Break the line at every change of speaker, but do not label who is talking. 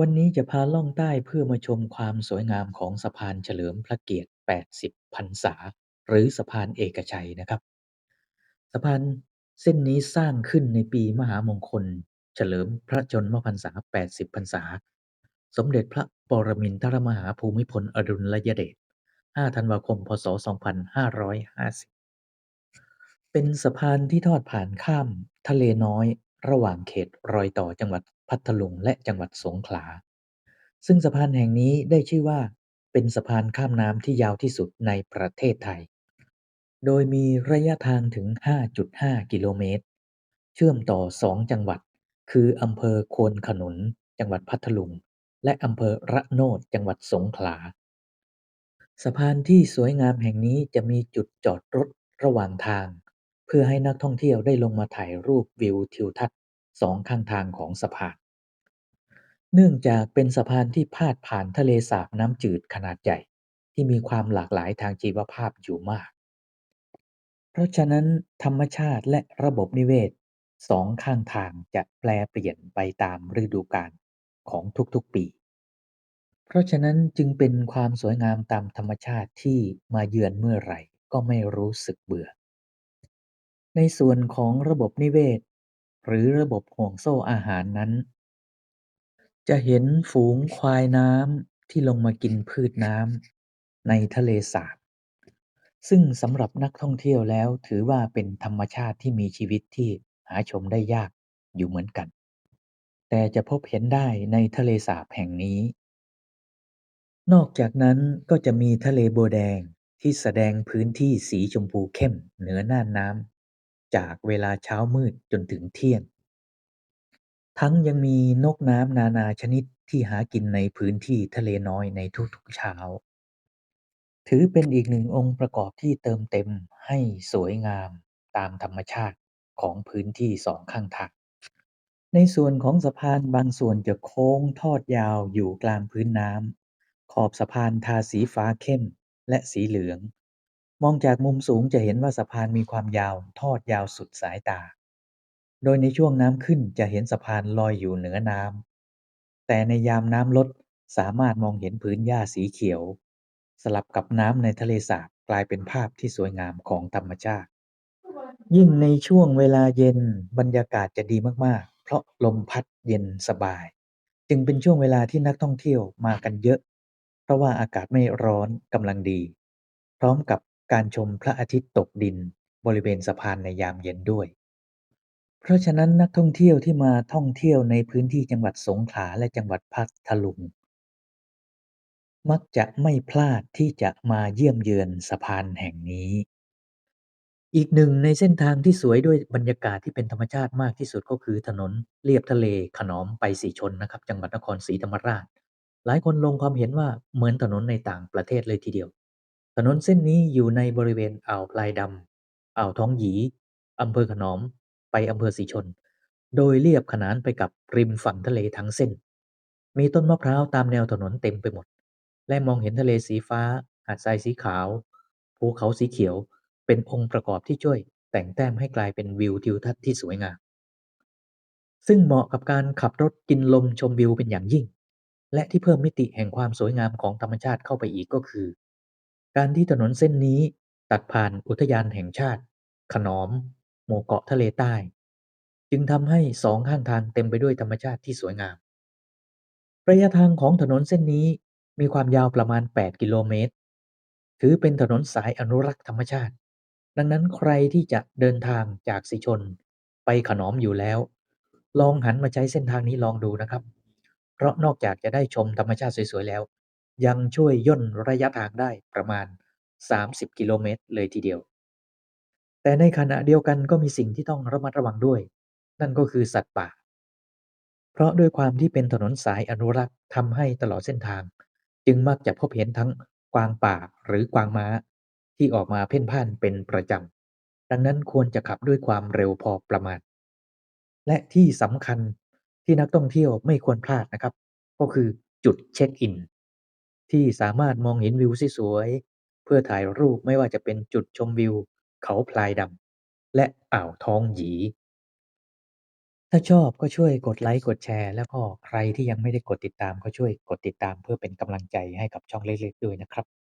วันนี้จะพาล่องใต้เพื่อมาชมความสวยงามของสะพานเฉลิมพระเกียรติ 80 พรรษา หรือสะพานเอกชัยนะครับ สะพานเส้นนี้สร้างขึ้นในปีมหามงคล เฉลิมพระชนมพรรษา 80 พรรษา สมเด็จพระปรมินทรมหาภูมิพลอดุลยเดช 5 ธันวาคม พศ 2550 เป็นสะพานที่ทอดผ่านข้ามทะเลน้อย ระหว่างเขตรอยต่อจังหวัด พัทลุง และจังหวัดสงขลา ซึ่งสะพานแห่งนี้ได้ชื่อว่าเป็นสะพานข้ามน้ำที่ยาวที่สุดในประเทศไทย โดยมีระยะทางถึง 5.5 กิโลเมตร เชื่อมต่อ 2 จังหวัด คืออำเภอควนขนุน จังหวัดพัทลุง และอำเภอระโนด จังหวัดสงขลา สะพานที่สวยงามแห่งนี้จะมีจุดจอดรถระหว่างทาง เพื่อให้นักท่องเที่ยวได้ลงมาถ่ายรูปวิวทิวทัศน์สองข้างทางของสะพาน เนื่องจากเป็นสะพานที่พาดผ่านทะเลสาบน้ำจืดขนาดใหญ่ ที่มีความหลากหลายทางชีวภาพอยู่มาก เพราะฉะนั้นธรรมชาติและระบบนิเวศสองข้างทางจะแปลเปลี่ยนไปตามฤดูกาลของทุกๆปี เพราะฉะนั้นจึงเป็นความสวยงามตามธรรมชาติที่มาเยือนเมื่อไหร่ก็ไม่รู้สึกเบื่อ ในส่วนของระบบนิเวศ หรือระบบห่วงโซ่อาหารนั้น จะเห็นฝูงควายน้ำที่ลงมากินพืชน้ำในทะเลสาบ ซึ่งสำหรับนักท่องเที่ยวแล้วถือว่าเป็นธรรมชาติที่มีชีวิตที่หาชมได้ยากอยู่เหมือนกัน แต่จะพบเห็นได้ในทะเลสาบแห่งนี้ นอกจากนั้นก็จะมีทะเลบัวแดงที่แสดงพื้นที่สีชมพูเข้มเหนือหน่าน้ำจากเวลาเช้ามืดจนถึงเที่ยง ทั้งยังมีนกน้ำนานาชนิดที่หากินในพื้นที่ทะเลน้อยในทุกๆเช้า ถือเป็นอีกหนึ่งองค์ประกอบที่เติมเต็มให้สวยงามตามธรรมชาติของพื้นที่สองข้างทาง ในส่วนของสะพานบางส่วนจะโค้งทอดยาวอยู่กลางพื้นน้ำขอบสะพานทาสีฟ้าเข้มและสีเหลือง มองจากมุมสูงจะเห็นว่าสะพานมีความยาวทอดยาวสุดสายตา โดยในช่วงน้ำขึ้นจะเห็นสะพานลอยอยู่เหนือน้ำ แต่ในยามน้ำลดสามารถมองเห็นพื้นหญ้าสีเขียว สลับกับน้ำในทะเลสาบกลายเป็นภาพที่สวยงามของธรรมชาติ ยิ่งในช่วงเวลาเย็นบรรยากาศจะดีมากๆ เพราะลมพัดเย็นสบาย จึงเป็นช่วงเวลาที่นักท่องเที่ยวมากันเยอะ เพราะว่าอากาศไม่ร้อนกำลังดี พร้อมกับการชมพระอาทิตย์ตกดินบริเวณสะพานในยามเย็นด้วย เพราะฉะนั้นนักท่องเที่ยวที่มาท่องเที่ยวในพื้นที่จังหวัดสงขลาและจังหวัดพัทลุง มักจะไม่พลาดที่จะมาเยี่ยมเยือนสะพานแห่งนี้ อีกหนึ่งในเส้นทางที่สวยด้วยบรรยากาศที่เป็นธรรมชาติมากที่สุดก็คือถนนเลียบทะเลขนอมไปสีชนนะครับ จังหวัดนครศรีธรรมราช หลายคนลงความเห็นว่าเหมือนถนนในต่างประเทศเลยทีเดียว ถนนเส้นนี้อยู่ในบริเวณอ่าวพลายดำอ่าวท้องหยีอำเภอขนอม ไปอำเภอสีชน โดยเรียบขนานไปกับริมฝั่งทะเลทั้งเส้น มีต้นมะพร้าวตามแนวถนนเต็มไปหมด และมองเห็นทะเลสีฟ้า หาดทรายสีขาว ภูเขาสีเขียว เป็นองค์ประกอบที่ช่วย แต่งแต้มให้กลายเป็นวิวทิวทัศน์ที่สวยงาม ซึ่งเหมาะกับการขับรถกินลมชมวิวเป็นอย่างยิ่ง และที่เพิ่มมิติแห่งความสวยงามของธรรมชาติเข้าไปอีกก็คือ การที่ถนนเส้นนี้ตัดผ่านอุทยานแห่งชาติ ขนอม หมู่เกาะทะเลใต้ จึงทำให้สองข้างทางเต็มไปด้วยธรรมชาติที่สวยงาม ระยะทางของถนนเส้นนี้มีความยาวประมาณ 8 กิโลเมตร ถือเป็นถนนสายอนุรักษ์ธรรมชาติ ดังนั้นใครที่จะเดินทางจากสีชน ไปขนอมอยู่แล้ว ลองหันมาใช้เส้นทางนี้ลองดูนะครับ เพราะนอกจากจะได้ชมธรรมชาติสวยๆแล้ว ยังช่วยย่นระยะทางได้ประมาณ 30 กิโลเมตรเลยทีเดียว แต่ในขณะเดียวกันก็มีสิ่งที่ต้องระมัดระวังด้วย นั่นก็คือสัตว์ป่า เพราะด้วยความที่เป็นถนนสายอนุรักษ์ทำให้ตลอดเส้นทาง จึงมักจะพบเห็นทั้งกวางป่าหรือกวางม้า ที่ออกมาเพ่นพ่านเป็นประจำดังนั้นควรจะขับด้วยความเร็วพอประมาณ และที่สำคัญที่นักท่องเที่ยวไม่ควรพลาดนะครับ ก็คือจุดเช็คอิน ที่สามารถมองเห็นวิวสวยๆเพื่อถ่ายรูปไม่ว่าจะเป็นจุดชมวิว เขาพลายดำ และอ่าวท้องหยี ถ้าชอบก็ช่วยกดไลค์กดแชร์ แล้วก็ใครที่ยังไม่ได้กดติดตามก็ช่วยกดติดตามเพื่อเป็นกำลังใจให้กับช่องเล็กๆด้วยนะครับ